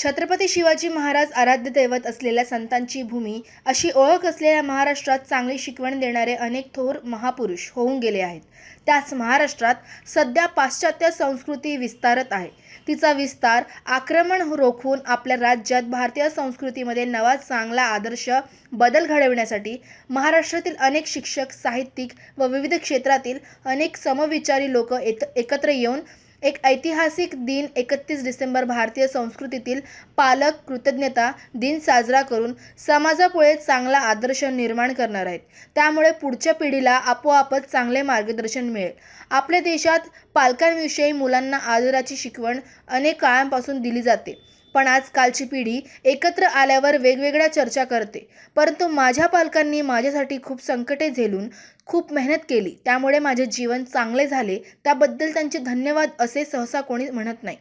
छत्रपती शिवाजी महाराज आराध्य दैवत असलेल्या संतांची भूमी अशी ओळख असलेल्या महाराष्ट्रात चांगली शिकवण देणारे अनेक थोर महापुरुष होऊन गेले आहेत. त्याच महाराष्ट्रात सध्या पाश्चात्य संस्कृती विस्तारत आहे. तिचा विस्तार आक्रमण रोखून आपल्या राज्यात भारतीय संस्कृतीमध्ये नवा चांगला आदर्श बदल घडविण्यासाठी महाराष्ट्रातील अनेक शिक्षक साहित्यिक व विविध क्षेत्रातील अनेक समविचारी लोक एक एकत्र येऊन एक ऐतिहासिक दिन एकतीस डिसेंबर भारतीय संस्कृतीतील पालक कृतज्ञता दिन साजरा करून समाजापुढे चांगला आदर्श निर्माण करणार आहेत. त्यामुळे पुढच्या पिढीला आपोआपच चांगले मार्गदर्शन मिळेल. आपल्या देशात पालकांविषयी मुलांना आदराची शिकवण अनेक काळांपासून दिली जाते. पण आजकालची पिढी एकत्र आल्यावर वेगवेगळ्या चर्चा करते. परंतु माझ्या पालकांनी माझ्यासाठी खूप संकटे झेलून खूप मेहनत केली. त्यामुळे माझे जीवन चांगले झाले. त्याबद्दल त्यांचे धन्यवाद असे सहसा कोणी म्हणत नाही.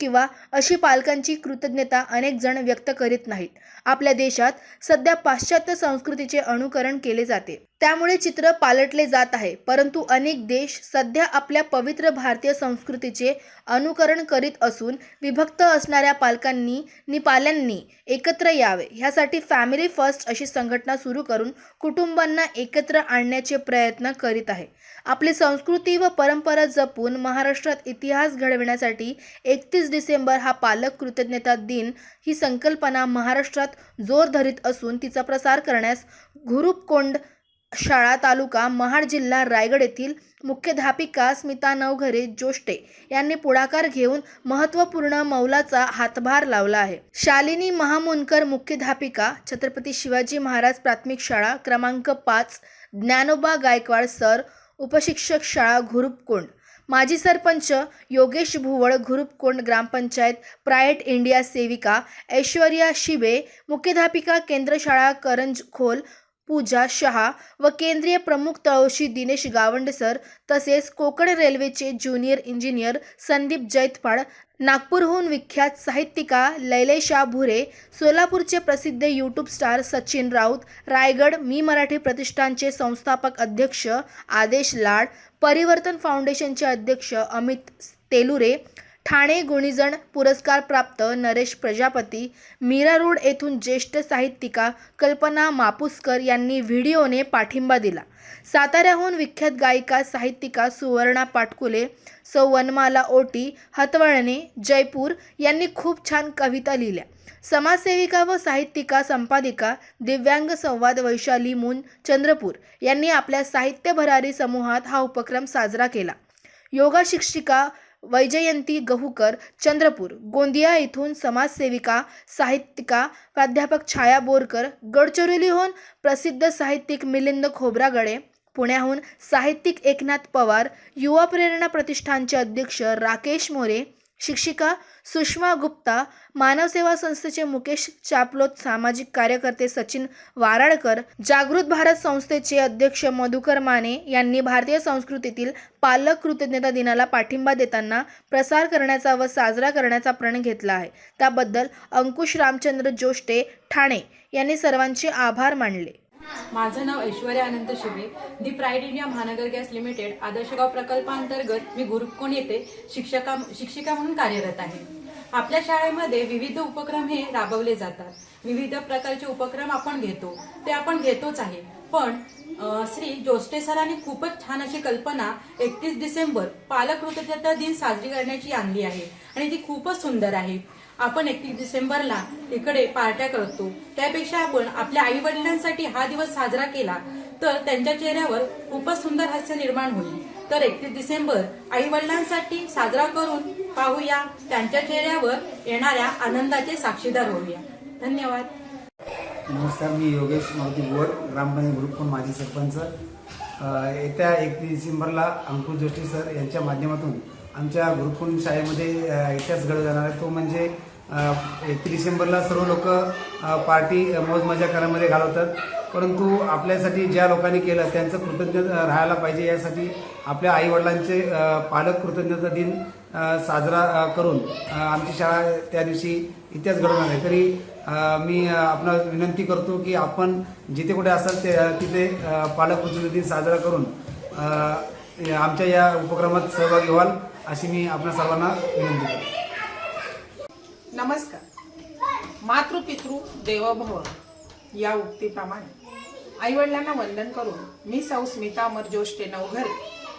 किंवा अशी पालकांची कृतज्ञता अनेक जण व्यक्त करीत नाहीत. आपल्या देशात सध्या पाश्चात्य संस्कृतीचे अनुकरण केले जाते. त्यामुळे चित्र पालटले जात आहे. परंतु अनेक देश सध्या आपल्या पवित्र भारतीय संस्कृतीचे अनुकरण करीत असून विभक्त असणाऱ्या पालकांनी नि पाल्यांनी एकत्र यावे. ह्यासाठी फॅमिली फर्स्ट अशी संघटना सुरू करून कुटुंबांना एकत्र आणण्याचे प्रयत्न करीत आहे. आपली संस्कृती व परंपरा जपून महाराष्ट्रात इतिहास घडविण्यासाठी एकतीस डिसेंबर हा पालक कृतज्ञता दिन ही संकल्पना महाराष्ट्रात जोर धरीत असून तिचा प्रसार करण्यास घुरुपकोंड शाळा तालुका महाड जिल्हा रायगड येथील मुख्याध्यापिका स्मिता नवघरे जोष्टे यांनी पुढाकार घेऊन महत्त्वपूर्ण मौलाचा हातभार लावला आहे. शालिनी महामुनकर मुख्याध्यापिका छत्रपती शिवाजी महाराज प्राथमिक शाळा क्रमांक पाच ज्ञानोबा गायकवाड सर उपशिक्षक शाळा घुरुपकोंड. माजी सरपंच योगेश भुवळ घुरुपकोंड ग्रामपंचायत प्रायट इंडिया सेविका ऐश्वर्या शिबे मुख्याध्यापिका केंद्रशाळा करंजखोल पूजा शहा व केंद्रीय प्रमुख तळोशी दिनेश गावंडसर तसेच कोकण रेल्वेचे ज्युनियर इंजिनियर संदीप जैतफाळ नागपूरहून विख्यात साहित्यिका लैलेशा भुरे सोलापूरचे प्रसिद्ध यूट्यूब स्टार सचिन राऊत रायगड मी मराठी प्रतिष्ठानचे संस्थापक अध्यक्ष आदेश लाड परिवर्तन फाउंडेशनचे अध्यक्ष अमित तेलुरे ठाणे गुणीजण पुरस्कार प्राप्त नरेश प्रजापती मीरा रोड येथून ज्येष्ठ साहित्यिका कल्पना मापुसकर यांनी व्हिडिओने पाठिंबा दिला. साताऱ्याहून विख्यात गायिका साहित्यिका सुवर्णा पाटकुले सौ वनमाला ओटी हतवळणे जयपूर यांनी खूप छान कविता लिहिल्या. समाजसेविका व साहित्यिका संपादिका दिव्यांग संवाद वैशाली मुन चंद्रपूर यांनी आपल्या साहित्य भरारी समूहात हा उपक्रम साजरा केला. योगा शिक्षिका वैजयंती गहुकर चंद्रपूर गोंदिया इथून समाजसेविका साहित्यिका प्राध्यापक छाया बोरकर गडचिरोलीहून प्रसिद्ध साहित्यिक मिलिंद खोब्रागडे पुण्याहून साहित्यिक एकनाथ पवार युवा प्रेरणा प्रतिष्ठानचे अध्यक्ष राकेश मोरे शिक्षिका सुषमा गुप्ता मानव सेवा संस्थेचे मुकेश चापलोत सामाजिक कार्यकर्ते सचिन वाराडकर जागृत भारत संस्थेचे अध्यक्ष मधुकर माने यांनी भारतीय संस्कृतीतील पालक कृतज्ञता दिनाला पाठिंबा देताना प्रसार करण्याचा व साजरा करण्याचा प्रण घेतला आहे. त्याबद्दल अंकुश रामचंद्र जोष्टे ठाणे यांनी सर्वांचे आभार मानले. माझं नाव Aishwarya Anant Shibe the pride India Mahanagar gas limited आदर्शगाव प्रकल्पांतर्गत मी गुरुकोण येथे शिक्षका शिक्षिका म्हणून कार्यरत आहे. आपल्या शाळेमध्ये विविध उपक्रम हे राबवले जातात. विविध प्रकारचे उपक्रम आपण घेतो. ते आपण घेतोच आहे. पण श्री जोस्टे सरांनी खूपच छान अशी कल्पना एकतीस डिसेंबर पालक कृतज्ञता दिन साजरी करण्याची आणली आहे. आणि ती खूपच सुंदर आहे. आपण एकतीस डिसेंबरला इकडे पार्ट्या करतो. त्यापेक्षा आपण आपल्या आई वडिलांसाठी हा दिवस साजरा केला तर त्यांच्या चेहऱ्यावर खूपच सुंदर हास्य निर्माण होईल. तर एकतीस डिसेंबर आई वडिलांसाठी साजरा करून पाहूया त्यांच्या चेहऱ्यावर येणाऱ्या आनंदाचे साक्षीदार होऊया. धन्यवाद. नमस्कार मी योगेश मारुती बोर ग्रामपंचायत ग्रुप माजी सरपंच. येत्या एकतीस डिसेंबरला अंकुश जोशी सर यांच्या माध्यमातून आमच्या गुरुकुल शाळेमध्ये इतिहास घडत जाणार आहे. तो म्हणजे एक डिसेंबरला सर्व लोक पार्टी मौजमजा करण्यामध्ये करामध्ये घालवतात. परंतु आपल्यासाठी ज्या लोकांनी केलं त्यांचं कृतज्ञ राहायला पाहिजे. यासाठी आपल्या आईवडिलांचे पालक कृतज्ञता दिन साजरा करून आमची शाळा त्या दिवशी इतिहास घडवणार आहे तरी मी अ, आपणास विनंती करतो की आपण जिथे कुठे असाल ते तिथे पालक कृतज्ञता दिन साजरा करून आमच्या या उपक्रमात सहभागी व्हाल. अशी मी आपल्या सर्वांना विनंती करतो. नमस्कार. मातृपितृ देवभव या उक्तीप्रमाणे आईवडिलांना वंदन करून मी सौ स्मिता अमर जोष्टे नवघरे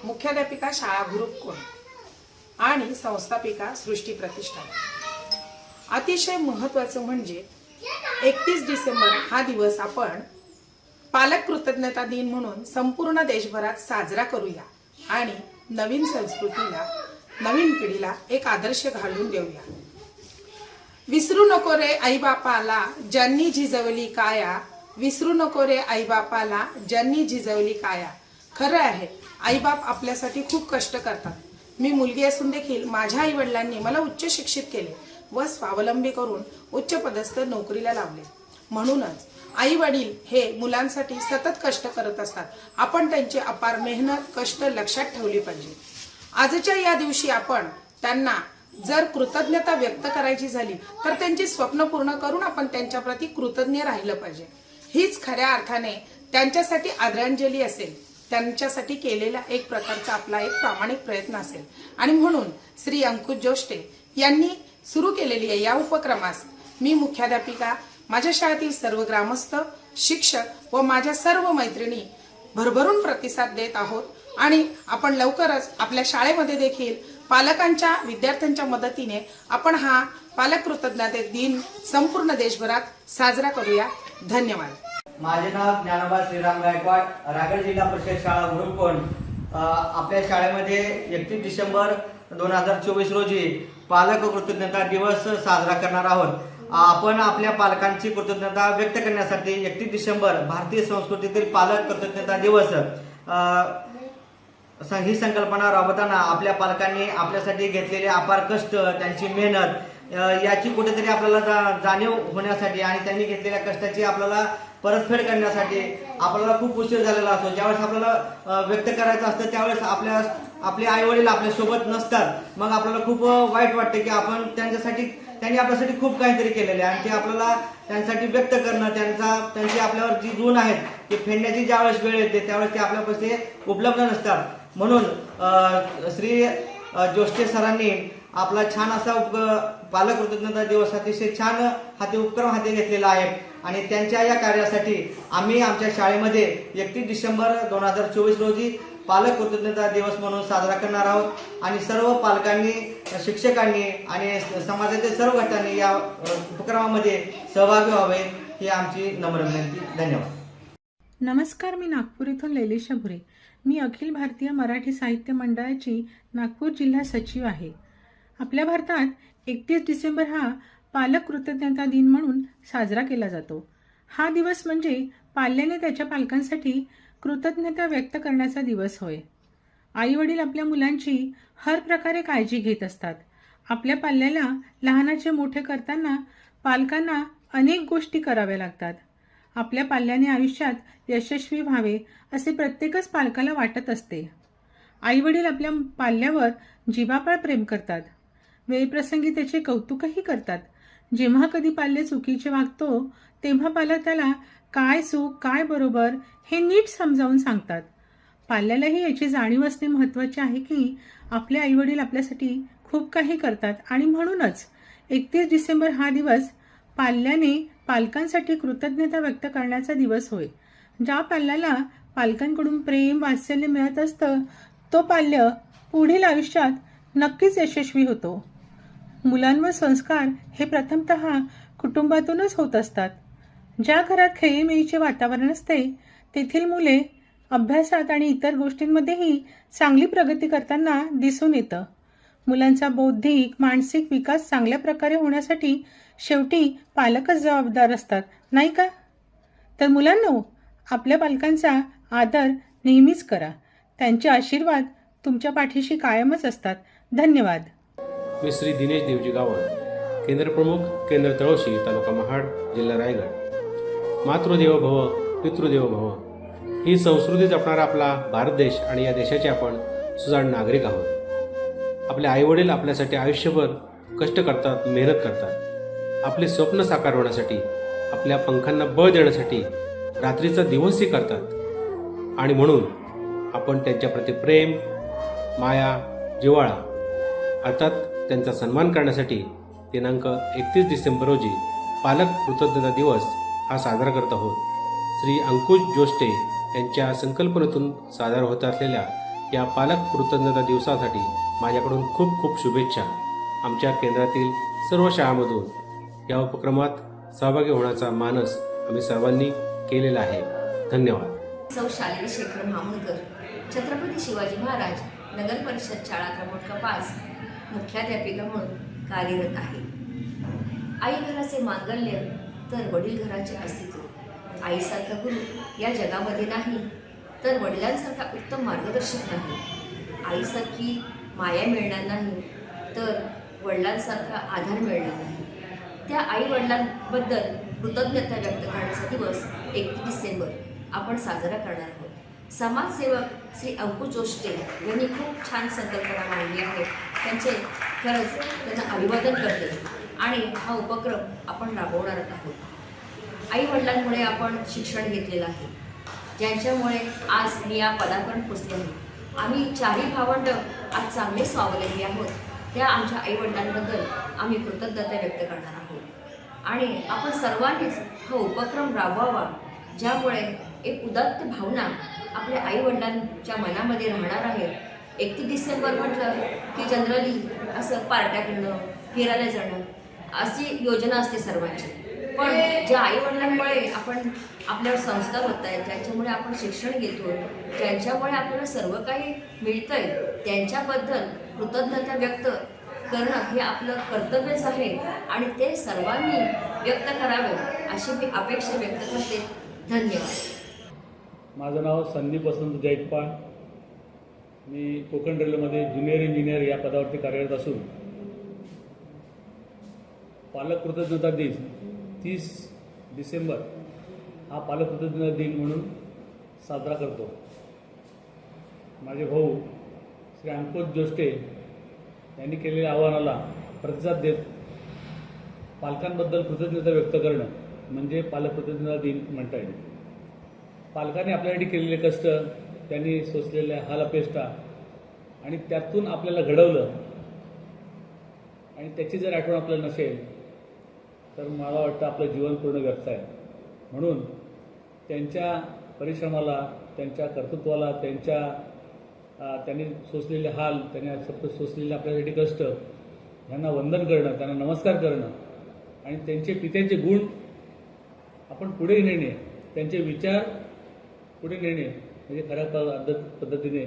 मुख्याध्यापिका शाळा गुरुकुल आणि संस्थापिका सृष्टी प्रतिष्ठान. अतिशय महत्वाचं म्हणजे एकतीस डिसेंबर हा दिवस आपण पालक कृतज्ञता दिन म्हणून संपूर्ण देशभरात साजरा करूया आणि नवीन संस्कृतीला नवीन पिढीला एक आदर्श घालून देऊया. विसरू नको रे आईबापाला ज्यांनी झिजवली काया. विसरू नको रे आईबापाला ज्यांनी झिजवली काया. खरं आहे आईबाप आपल्यासाठी खूप कष्ट करतात. मी मुलगी असून देखील माझ्या आई वडिलांनी मला उच्च शिक्षित केले व स्वावलंबी करून उच्च पदस्थ नोकरीला लावले. म्हणूनच आई वडील हे मुलांसाठी सतत कष्ट करत असतात. आपण त्यांची अपार मेहनत कष्ट लक्षात ठेवली पाहिजे. आजच्या या दिवशी आपण त्यांना जर कृतज्ञता व्यक्त करायची झाली तर त्यांची स्वप्न पूर्ण करून आपण त्यांच्याप्रती कृतज्ञ राहिलं पाहिजे. हीच खऱ्या अर्थाने त्यांच्यासाठी आदरांजली असेल. त्यांच्यासाठी केलेला एक प्रकारचा आपला एक प्रामाणिक प्रयत्न असेल. आणि म्हणून श्री अंकुश जोष्टे यांनी सुरू केलेली आहे या उपक्रमास. मी मुख्याध्यापिका माझ्या शाळेतील सर्व ग्रामस्थ शिक्षक व माझ्या सर्व मैत्रिणी भरभरून प्रतिसाद देत आहोत. आणि आपण लवकरच आपल्या शाळेमध्ये देखील पालकांच्या विद्यार्थ्यांच्या मदतीने आपण हा पालक कृतज्ञते दिन संपूर्ण देशभरात साजरा करूया. धन्यवाद. माझे नाव ज्ञानोबा श्रीराम गायकवाड रायगड जिल्हा परिषद शाळा गुरुकोण आपल्या शाळेमध्ये एकतीस डिसेंबर दोन हजार चोवीस रोजी पालक कृतज्ञता दिवस साजरा करणार आहोत. आपण आपल्या पालकांची कृतज्ञता व्यक्त करण्यासाठी एकतीस डिसेंबर भारतीय संस्कृतीतील पालक कृतज्ञता दिवस ही संकल्पना राबवताना आपल्या पालकांनी आपल्यासाठी घेतलेले अपार कष्ट त्यांची मेहनत याची कुठेतरी आपल्याला जा- जाणीव होण्यासाठी आणि त्यांनी घेतलेल्या कष्टाची आपल्याला परतफेड करण्यासाठी आपल्याला खूप उशीर झालेला असतो. ज्यावेळेस आपल्याला व्यक्त करायचं असतं त्यावेळेस आपल्या आपले आई वडील आपल्यासोबत नसतात. मग आपल्याला खूप वाईट वाटते की आपण त्यांच्यासाठी त्यांनी आपल्यासाठी खूप काहीतरी केलेले आहे आणि ते आपल्याला त्यांच्यासाठी व्यक्त करणं त्यांचा त्यांची आपल्यावर जी ऋण आहेत ते फेडण्याची ज्यावेळेस वेळ येते त्यावेळेस ते आपल्या पैसे उपलब्ध नसतात. म्हणून श्री अ, जोष्टे सरांनी आपला छान असा उप पालक कृतज्ञता दिवस अतिशय छान हाती उपक्रम हाती घेतलेला आहे. आणि त्यांच्या या कार्यासाठी आम्ही आमच्या शाळेमध्ये एकतीस डिसेंबर दोन हजार चोवीस रोजी पालक कृतज्ञता दिवस म्हणून साजरा करणार आहोत. आणि सर्व पालकांनी शिक्षकांनी आणि समाजातील सर्व गटांनी या उपक्रमामध्ये सहभागी व्हावे ही आमची नम्र विनंती. धन्यवाद. नमस्कार मी नागपूर इथून लैलेशा भुरे. मी अखिल भारतीय मराठी साहित्य मंडळाची नागपूर जिल्हा सचिव आहे. आपल्या भारतात एकतीस डिसेंबर हा पालक कृतज्ञता दिन म्हणून साजरा केला जातो. हा दिवस म्हणजे पाल्याने त्याच्या पालकांसाठी कृतज्ञता व्यक्त करण्याचा दिवस होय. आई वडील आपल्या मुलांची हर प्रकारे काळजी घेत असतात. आपल्या पाल्याला लहानाचे मोठे करताना पालकांना अनेक गोष्टी कराव्या लागतात. आपल्या पाल्याने आयुष्यात यशस्वी व्हावे असे प्रत्येकच पालकाला वाटत असते. आईवडील आपल्या पाल्यावर जीवापाळ प्रेम करतात. वेळप्रसंगी त्याचे कौतुकही करतात. जेव्हा कधी पाल्य चुकीचे वागतो तेव्हा पाला त्याला काय चूक काय बरोबर हे नीट समजावून सांगतात. पाल्यालाही याची जाणीव असणे महत्त्वाचे आहे की आपले आईवडील आपल्यासाठी खूप काही करतात. आणि म्हणूनच एकतीस डिसेंबर हा दिवस पाल्याने पालकांसाठी कृतज्ञता व्यक्त करण्याचा दिवस होय. ज्या पाल्याला पालकांकडून प्रेम वात्सल्य मिळत असतं तो पाल्य पुढील आयुष्यात नक्कीच यशस्वी होतो. मुलांवर संस्कार हे प्रथमत कुटुंबातूनच होत असतात. ज्या घरात खेळीमेळीचे वातावरण असते तेथील मुले अभ्यासात आणि इतर गोष्टींमध्येही चांगली प्रगती करताना दिसून येतं. मुलांचा बौद्धिक मानसिक विकास चांगल्या प्रकारे होण्यासाठी शेवटी पालकच जबाबदार असतात नाही का? तर मुलांनो आपल्या पालकांचा आदर नेहमीच करा. त्यांचे आशीर्वाद तुमच्या पाठीशी कायमच असतात. धन्यवाद. मी श्री दिनेश देवजी गावड केंद्रप्रमुख केंद्र तळोशी तालुका महाड जिल्हा रायगड. मातृदेव भव पितृदेव भव. ही संस्कृती जपणारा आपला भारत देश आणि या देशाचे आपण सुजाण नागरिक आहोत. आपले आईवडील आपल्यासाठी आयुष्यभर कष्ट करतात मेहनत करतात. आपले स्वप्न साकार होण्यासाठी आपल्या पंखांना बळ देण्यासाठी रात्रीचा दिवसही करतात. आणि म्हणून आपण त्यांच्याप्रती प्रेम माया जिव्हाळा अर्थात त्यांचा सन्मान करण्यासाठी दिनांक एकतीस डिसेंबर रोजी पालक कृतज्ञता दिवस हा साजरा करत आहोत. श्री अंकुश जोष्टे यांच्या संकल्पनेतून साजरा होत असलेल्या या पालक कृतज्ञता दिवसासाठी माझ्याकडून खूप खूप शुभेच्छा. आमच्या केंद्रातील सर्व शाळांमधून या उपक्रमात सहभागी होण्याचा मानस आम्ही सर्वांनी केलेला आहे. धन्यवाद. सौ शालिनी शेखर मामूलकर छत्रपती शिवाजी महाराज नगर परिषद शाळा क्रमांक पाच मुख्याध्यापिका म्हणून कार्यरत आहे. आई घराचे मांगल्य तर वडील घराचे अस्तित्व. आईसारखा गुरु या जगामध्ये नाही तर वडिलांसारखा उत्तम मार्गदर्शक नाही. आईसारखी माया मिळणार नाही तर वडिलांसारखा आधार मिळणार नाही. त्या आई वडिलांबद्दल कृतज्ञता व्यक्त करण्याचा दिवस एकतीस डिसेंबर आपण साजरा करणार आहोत. समाजसेवक श्री अंकुश जोष्टे यांनी खूप छान संकल्पना मांडली आहे. त्यांचे खरंच त्यांना अभिवादन करते आणि हा उपक्रम आपण राबवणार आहोत. आई वडिलांमुळे आपण शिक्षण घेतलेलं आहे. ज्यांच्यामुळे आज मी या पदार्पण पोचले आहे. आम्ही चारही भावंड आज चांगले स्वावलंबी आहोत. त्या आमच्या आईवडिलांबद्दल आम्ही कृतज्ञता व्यक्त करणार आहोत. आणि आपण सर्वांनीच हा उपक्रम राबवावा ज्यामुळे एक उदात्त भावना आपल्या आईवडिलांच्या मनामध्ये राहणार आहे. एकतीस डिसेंबर म्हटलं की जनरली असं पार्ट्या करणं फिरायला जाणं अशी योजना असते सर्वांची. पण ज्या आईवडिलांमुळे आपण आपल्यावर संस्कार होत आहेत ज्यांच्यामुळे आपण शिक्षण घेतो ज्यांच्यामुळे आपल्याला सर्व काही मिळतं आहे त्यांच्याबद्दल कृतज्ञता व्यक्त करणं हे आपलं कर्तव्यच आहे. आणि ते सर्वांनी व्यक्त करावं अशी मी अपेक्षा व्यक्त करते. धन्यवाद. माझं नाव संदीप वसंत जैतपाळ मी कोकण रेल्वेमध्ये ज्युनियर इंजिनियर या पदावरती कार्यरत असून पालक कृतज्ञता दिन तीस डिसेंबर हा पालक कृतज्ञता दिन म्हणून साजरा करतो. माझे भाऊ श्री अंकुश जोष्टे यांनी केलेल्या आव्हानाला प्रतिसाद देत पालकांबद्दल कृतज्ञता व्यक्त करणं म्हणजे पालक कृतज्ञता दिन म्हणता येईल. पालकांनी आपल्यासाठी केलेले कष्ट त्यांनी सोसलेल्या हालअपेष्टा आणि त्यातून आपल्याला घडवलं आणि त्याची जर आठवण आपल्याला नसेल तर मला वाटतं आपलं जीवन पूर्ण व्यक्त आहे. म्हणून त्यांच्या परिश्रमाला त्यांच्या कर्तृत्वाला त्यांच्या त्यांनी सोसलेले हाल त्यांनी सतत सोसलेले आपल्यासाठी कष्ट यांना वंदन करणं त्यांना नमस्कार करणं आणि त्यांचे पित्यांचे गुण आपण पुढे नेणे त्यांचे विचार पुढे नेणे म्हणजे खऱ्या पद्धत पद्धतीने.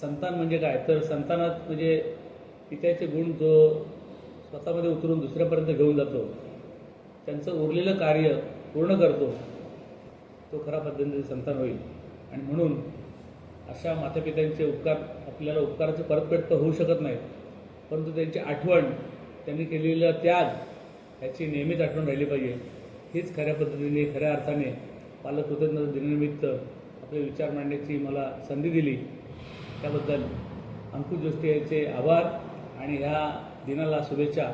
संतान म्हणजे काय? तर संतानात म्हणजे पित्याचे गुण जो स्वतःमध्ये उतरून दुसऱ्यापर्यंत घेऊन जातो त्यांचं उरलेलं कार्य पूर्ण करतो तो खऱ्या पद्धतीने संतान होईल. आणि म्हणून अशा मातापित्यांचे उपकार आपल्याला उपकाराची परतफेड तर होऊ शकत नाही परंतु त्यांची आठवण त्यांनी केलेला त्याग ह्याची नेहमीच आठवण राहिली पाहिजे. हीच खऱ्या पद्धतीने खऱ्या अर्थाने पालक कृतज्ञता दिनानिमित्त आपले विचार मांडण्याची मला संधी दिली. त्याबद्दल अंकुश जोष्टी यांचे आभार आणि ह्या दिनाला शुभेच्छा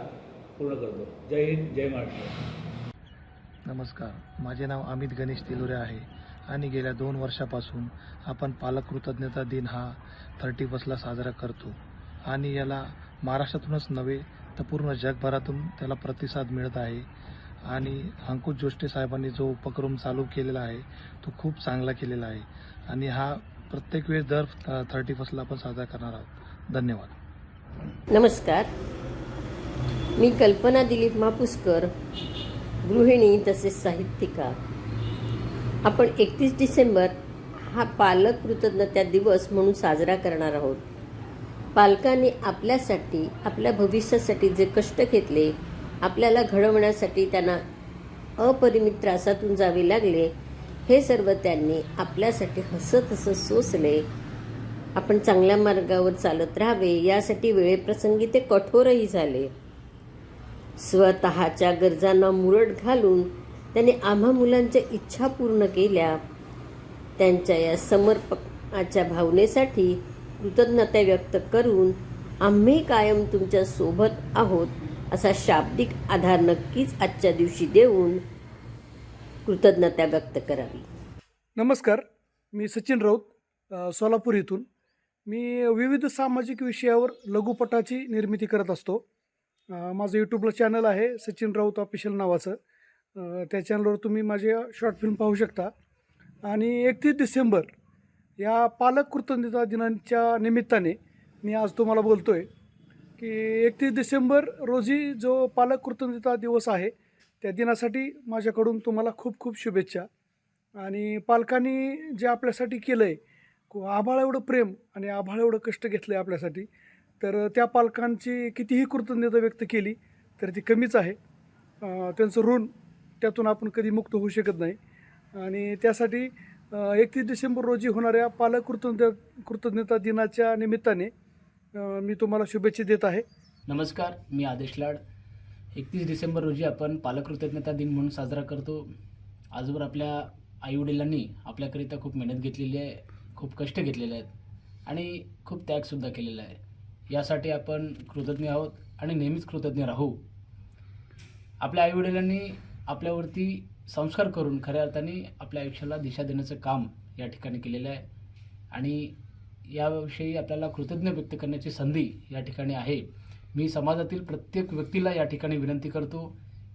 पूर्ण करतो. जय हिंद जय महाराष्ट्र. नमस्कार. माझे नाव अमित गणेश तिलोरे आहे. आणि गेल्या दोन वर्षापासून आपण पालक कृतज्ञता दिन हा थर्टी फर्स्टला साजरा करतो. आणि याला महाराष्ट्रातूनच नव्हे तर पूर्ण जगभरातून त्याला प्रतिसाद मिळत आहे. आणि अंकुश जोष्टे साहेबांनी जो उपक्रम चालू केलेला आहे तो खूप चांगला केलेला आहे. आणि हा प्रत्येक वेळेस दर थर्टी फर्स्टला आपण साजरा करणार आहोत. धन्यवाद. नमस्कार. मी कल्पना दिलीप मापुसकर गृहिणी तसेच साहित्यिका. आपण एकतीस डिसेंबर हा पालक कृतज्ञता दिवस म्हणून साजरा करणार आहोत. पालकांनी आपल्यासाठी आपल्या भविष्यासाठी जे कष्ट घेतले आपल्याला घडवण्यासाठी त्यांना अपरिमित त्रासातून जावे लागले हे सर्व त्यांनी आपल्यासाठी हसत हसत सोसले. आपण चांगल्या मार्गावर चालत राहावे यासाठी वेळेप्रसंगी ते कठोरही झाले. स्वतःच्या गरजांना मुरड घालून त्यांनी आम्हा मुलांच्या इच्छा पूर्ण केल्या. त्यांच्या या समर्पकाच्या भावनेसाठी कृतज्ञता व्यक्त करून आम्ही कायम तुमच्यासोबत आहोत असा शाब्दिक आधार नक्कीच आजच्या दिवशी देऊन कृतज्ञता व्यक्त करावी. नमस्कार मी सचिन राऊत सोलापूर इथून. मी विविध सामाजिक विषयावर लघुपटाची निर्मिती करत असतो. माझं यूट्यूबला चॅनल आहे सचिन राऊत ऑफिशियल नावाचं. त्या चॅनलवर तुम्ही माझे शॉर्ट फिल्म पाहू शकता. आणि एकतीस डिसेंबर या पालक कृतज्ञता दिनाच्या निमित्ताने मी आज तुम्हाला बोलतो आहे की एकतीस डिसेंबर रोजी जो पालक कृतज्ञता दिवस आहे त्या दिनासाठी माझ्याकडून तुम्हाला खूप खूप शुभेच्छा. आणि पालकांनी जे आपल्यासाठी केलं आहे आभाळ एवढं प्रेम आणि आभाळ एवढं कष्ट घेतलं आहे आपल्यासाठी तर त्या पालकांची कितीही कृतज्ञता व्यक्त केली तर ती कमीच आहे. त्यांचं ऋण त्यातून आपण कधी मुक्त होऊ शकत नाही. आणि त्यासाठी एकतीस डिसेंबर रोजी होणाऱ्या पालक कृतज्ञ कृतज्ञता दिनाच्या निमित्ताने मी तुम्हाला शुभेच्छा देत आहे. नमस्कार मी आदेश लाड. एकतीस डिसेंबर रोजी आपण पालक कृतज्ञता दिन म्हणून साजरा करतो. आजवर आपल्या आईवडिलांनी आपल्याकरिता खूप मेहनत घेतलेली आहे खूप कष्ट घेतलेले आहेत आणि खूप त्यागसुद्धा केलेला आहे. यासाठी आपण कृतज्ञ आहोत आणि नेहमीच कृतज्ञ राहू. आपल्या आईवडिलांनी आपल्यावरती संस्कार करून खऱ्या अर्थाने आपल्या आयुष्याला दिशा देण्याचं काम या ठिकाणी केलेलं आहे. आणि याविषयी आपल्याला कृतज्ञ व्यक्त करण्याची संधी या ठिकाणी आहे. मी समाजातील प्रत्येक व्यक्तीला या ठिकाणी विनंती करतो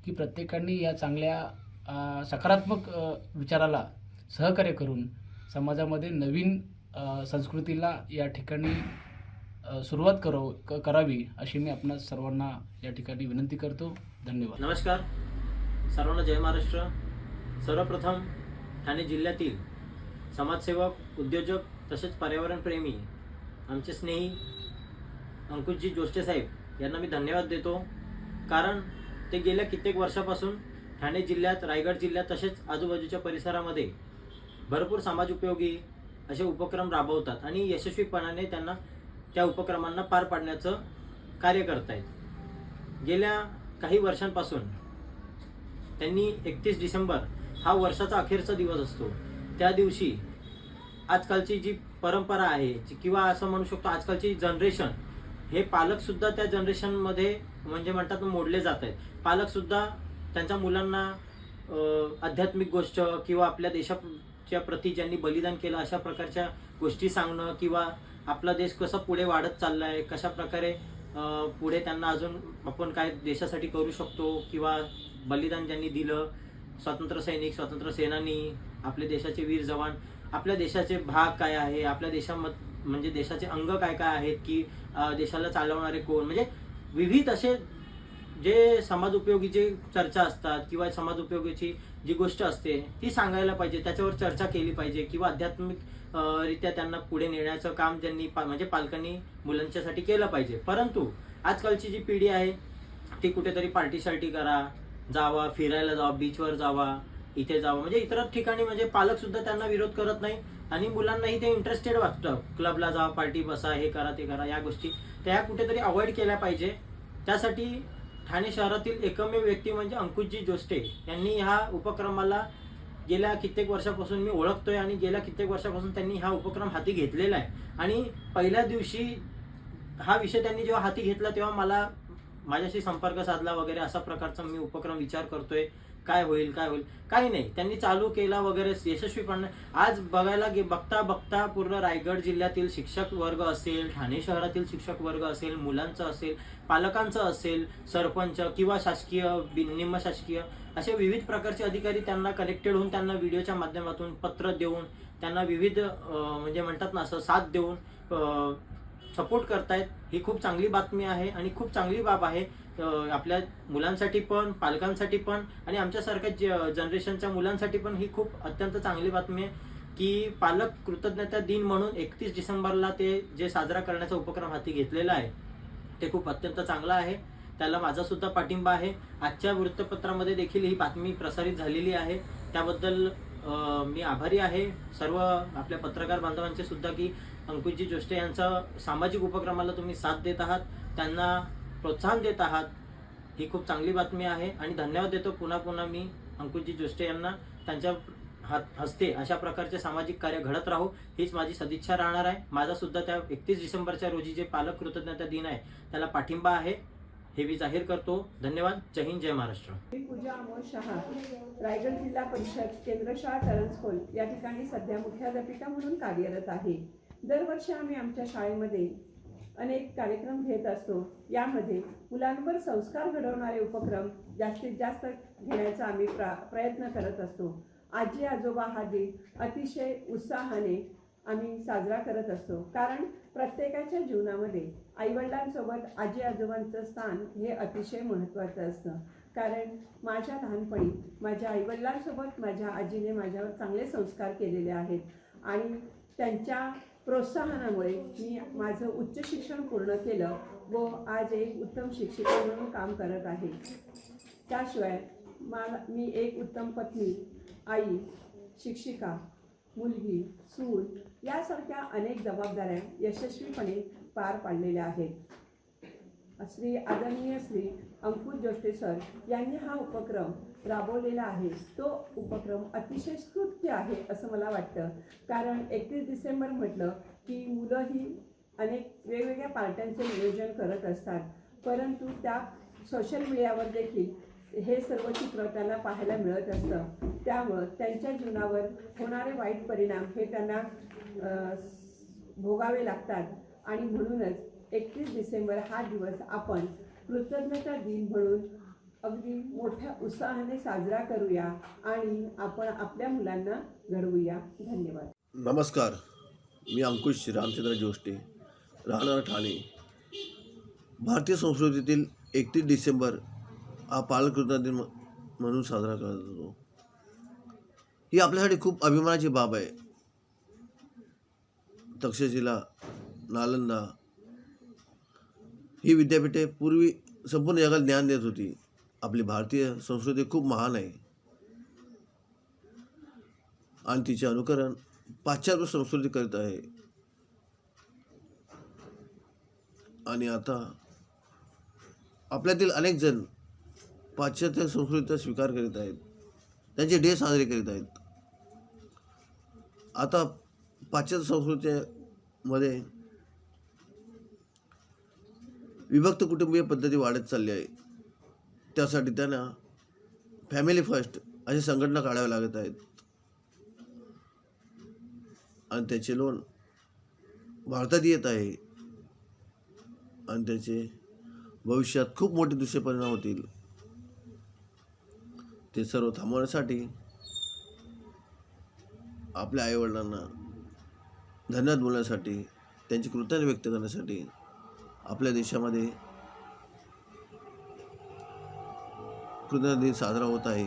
की प्रत्येकाने या चांगल्या सकारात्मक विचाराला सहकार्य करून समाजामध्ये नवीन संस्कृतीला या ठिकाणी सुरुवात करो क करावी अशी मी आपणा सर्वांना या ठिकाणी विनंती करतो. धन्यवाद. नमस्कार. सर्वांना जय महाराष्ट्र. सर्वप्रथम ठाणे जिल्ह्यातील समाजसेवक उद्योजक तसेच पर्यावरणप्रेमी आमचे स्नेही अंकुशजी जोष्टे साहेब यांना मी धन्यवाद देतो. कारण ते गेल्या कित्येक वर्षापासून ठाणे जिल्ह्यात रायगड जिल्ह्यात तसेच आजूबाजूच्या परिसरामध्ये भरपूर समाज उपयोगी असे उपक्रम राबवतात आणि यशस्वीपणाने त्यांना त्या उपक्रमांना पार पाडण्याचं कार्य करतायत. गेल्या काही वर्षांपासून त्यांनी एकतीस डिसेंबर हा वर्षाचा अखेरचा दिवस असतो. त्या दिवशी आजकालची जी परंपरा आहे जी- किंवा असं म्हणू शकतो आजकालची जनरेशन हे पालकसुद्धा त्या जनरेशनमध्ये म्हणजे म्हणतात मोडले जात आहेत. पालकसुद्धा त्यांच्या मुलांना आध्यात्मिक गोष्ट किंवा आपल्या देशाच्या प्रती ज्यांनी बलिदान केलं अशा प्रकारच्या गोष्टी सांगणं किंवा आपला देश कसा पुढे वाढत चाललाय कशा प्रकारे पुढे त्यांना अजून आपण काय देशासाठी करू शकतो किंवा बलिदान ज्यांनी दिलं स्वातंत्र्य सैनिक स्वातंत्र्य सेनानी आपले देशाचे वीर जवान आपल्या देशाचे भाग काय आहे आपल्या देशामध्ये म्हणजे देशाचे अंग काय काय आहेत की देशाला चालवणारे कोण? म्हणजे विविध असे जे समाज उपयोगी जे चर्चा असतात किंवा समाज उपयोगीची जी गोष्ट असते ती सांगायला पाहिजे त्याच्यावर चर्चा केली पाहिजे किंवा आध्यात्मिक रित्या त्यांना पुढे नेण्याचं काम त्यांनी पा- म्हणजे पालकांनी मुलांच्यासाठी केलं पाहिजे. परंतु आजकालची जी पिढी आहे ती कुठेतरी पार्टी शार्टी करा जावा फिरायला जावा बीचवर जावा इथे जावा. म्हणजे इतर ठिकाणी म्हणजे पालक सुद्धा त्यांना विरोध करत नाही आणि मुलांनाही ते इंटरेस्टेड वाटतं. क्लबला जा पार्टी बसा हे करा ते करा या गोष्टी. त्या कुठेतरी अवॉइड केल्या पाहिजे. त्यासाठी ठाणे शहरातील एकमेव व्यक्ती म्हणजे अंकुशजी जोष्टे यांनी ह्या उपक्रमाला गेल्या कित्येक वर्षापासून मी ओळखतोय आणि गेल्या कित्येक वर्षापासून त्यांनी हा उपक्रम हाती घेतलेला आहे. आणि पहिल्या दिवशी हा विषय त्यांनी जेव्हा हाती घेतला तेव्हा मला माझ्याशी संपर्क साधला वगैरे असा प्रकारचा मी उपक्रम विचार करतोय. काय होईल काय होईल? काही नाही. त्यांनी चालू केला वगैरे यशस्वीपणे. आज बघायला गे बघता बघता पूर्ण रायगड जिल्ह्यातील शिक्षक वर्ग असेल ठाणे शहरातील शिक्षक वर्ग असेल मुलांचं असेल पालकांचं असेल सरपंच किंवा शासकीय निमशासकीय शासकीय असे विविध प्रकारचे अधिकारी त्यांना कनेक्टेड होऊन त्यांना व्हिडिओच्या माध्यमातून पत्र देऊन त्यांना विविध म्हणजे म्हणतात ना असं साथ देऊन सपोर्ट करतायत ही खूप चांगली बातमी आहे आणि खूप चांगली बाब आहे आपल्या मुलांसाठी पण पालकांसाठी पण आणि आमच्यासारख्या ज- जनरेशनच्या मुलांसाठी पण ही खूप अत्यंत चांगली बातमी आहे की पालक कृतज्ञता दिन म्हणून एकतीस डिसेंबरला ते जे साजरा करण्याचा उपक्रम हाती घेतलेला आहे ते खूप अत्यंत चांगला आहे. त्याला माझा सुद्धा पाठिंबा आहे. आजच्या वृत्तपत्रामध्ये देखील ही बातमी प्रसारित झालेली आहे. त्याबद्दल मी आभारी आहे. सर्व आपल्या पत्रकार बांधवांचे सुद्धा की अंकुशजी जोष्टे यांचा सामाजिक उपक्रमाला तुम्ही साथ देत आहात त्यांना प्रोत्साहन देत आहात ही खूप चांगली बातमी आहे. आणि धन्यवाद देतो पुन्हा पुन्हा मी अंकुशजी जोष्टे यांना. त्यांच्या हात हस्ते अशा प्रकारचे सामाजिक कार्य घडत राहू हीच माझी सदिच्छा राहणार आहे. माझा सुद्धा त्या एकतीस डिसेंबरच्या रोजी जे पालक कृतज्ञता दिन आहे त्याला पाठिंबा आहे हे मी जाहीर करतो. धन्यवाद. जय हिंद जय महाराष्ट्र. मी पूजा अमोल शहा रायगड जिल्हा परिषद केंद्रशाळा करंजखोल या ठिकाणी सध्या मुख्याध्यापिका म्हणून कार्यरत आहे. दरवर्षी आम्ही आमच्या शाळेमध्ये अनेक कार्यक्रम घेत असतो. यामध्ये मुलांवर संस्कार घडवणारे उपक्रम जास्तीत जास्त घेण्याचा आम्ही प्रा प्रयत्न करत असतो. आजी आजोबा हा दिन अतिशय उत्साहाने आम्ही साजरा करत असतो. कारण प्रत्येकाच्या जीवनामध्ये आईवडिलांसोबत आजी आजोबांचं स्थान हे अतिशय महत्त्वाचं असतं. कारण माझ्या लहानपणी माझ्या आईवडिलांसोबत माझ्या आजीने माझ्यावर चांगले संस्कार केलेले आहेत. आणि त्यांच्या प्रोत्साहनामुळे मी माझं उच्च शिक्षण पूर्ण केलं व आज एक उत्तम शिक्षिका म्हणून काम करत आहे. त्याशिवाय मला मी एक उत्तम पत्नी आई शिक्षिका मुलगी सून यासारख्या अनेक जबाबदाऱ्या यशस्वीपणे पार पाडलेल्या आहेत. श्री आदरणीय श्री अंकुश जोष्टे सर यांनी हा उपक्रम राबवलेला आहे. तो उपक्रम अतिशय स्तुत्य आहे असं मला वाटतं. कारण एकतीस डिसेंबर म्हटलं की मुलं ही अनेक वेगवेगळ्या पार्ट्यांचे नियोजन करत असतात. परंतु त्या सोशल मीडियावर देखील हे सर्व चित्र त्यांना पाहायला मिळत असतं. त्यामुळं त्यांच्या जीवनावर होणारे वाईट परिणाम हे त्यांना भोगावे लागतात. आणि म्हणूनच एकतीस डिसेंबर हा दिवस आपण कृतज्ञता दिन म्हणून अगदी मोठ्या उत्साहाने साजरा करूया आणि आपण आपल्या मुलांना घडवूया. धन्यवाद. नमस्कार. मी अंकुश रामचंद्र जोष्टे राहणार ठाणे. भारतीय संस्कृतीतील एकतीस डिसेंबर हा बालकृष्ण दिन म्हणून साजरा करत होतो ही आपल्यासाठी खूप अभिमानाची बाब आहे. तक्षशिला नालंदा ही विद्यापीठे पूर्वी संपूर्ण जगाला ज्ञान देत होती. आपली भारतीय संस्कृती खूप महान आहे. आणि तिचे अनुकरण पाश्चात्य संस्कृती करीत आहे. आणि आता आपल्यातील अनेक जण पाश्चात्य संस्कृतीचा स्वीकार करीत आहेत. त्यांचे डे साजरे करीत आहेत. आता पाश्चात्य संस्कृतीमध्ये विभक्त कुटुंबीय पद्धती वाढत चालली आहे. त्यासाठी त्यांना फॅमिली फर्स्ट अशी संघटना काढाव्या लागत आहेत. आणि त्याचे लोन भारतात येत आहे. आणि त्याचे भविष्यात खूप मोठे दुष्परिणाम होतील. ते सर्व थांबवण्यासाठी आपल्या आईवडिलांना धन्यवाद बोलण्यासाठी त्यांची कृतज्ञता व्यक्त करण्यासाठी आपल्या देशामध्ये कृतज्ञता दिन साजरा होत आहे.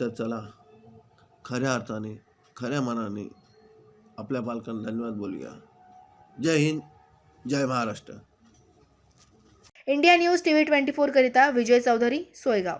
तर चला खऱ्या अर्थाने खऱ्या मनाने आपल्या पालकांना धन्यवाद बोलूया. जय हिंद जय Maharashtra. India news T V twenty फोरकरिता Vijay Chaudhari Soygaon.